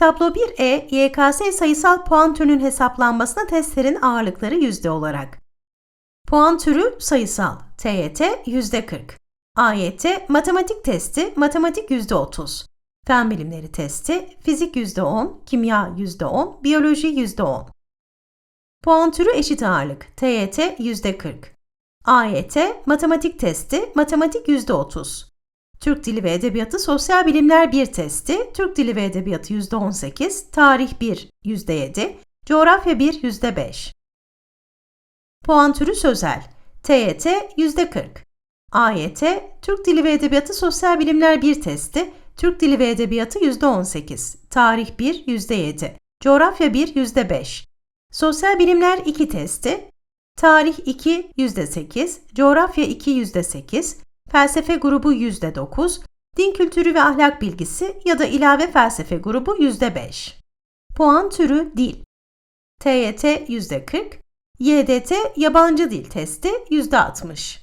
Tablo 1E, YKS sayısal puan türünün hesaplanmasına testlerin ağırlıkları yüzde olarak. Puan türü sayısal, TYT %40. AYT, matematik testi, matematik %30. Fen bilimleri testi, fizik %10, kimya %10, biyoloji %10. Puan türü eşit ağırlık, TYT %40. AYT, matematik testi, matematik %30. Türk Dili ve Edebiyatı Sosyal Bilimler 1 testi, Türk Dili ve Edebiyatı %18, Tarih 1 %7, Coğrafya 1 %5. Puan türü sözel, TYT %40. AYT, Türk Dili ve Edebiyatı Sosyal Bilimler 1 testi, Türk Dili ve Edebiyatı %18, Tarih 1 %7, Coğrafya 1 %5. Sosyal Bilimler 2 testi, Tarih 2 %8, Coğrafya 2 %8, Felsefe grubu %9, Din kültürü ve ahlak bilgisi ya da ilave felsefe grubu %5. Puan türü dil. TYT %40, YDT yabancı dil testi %60.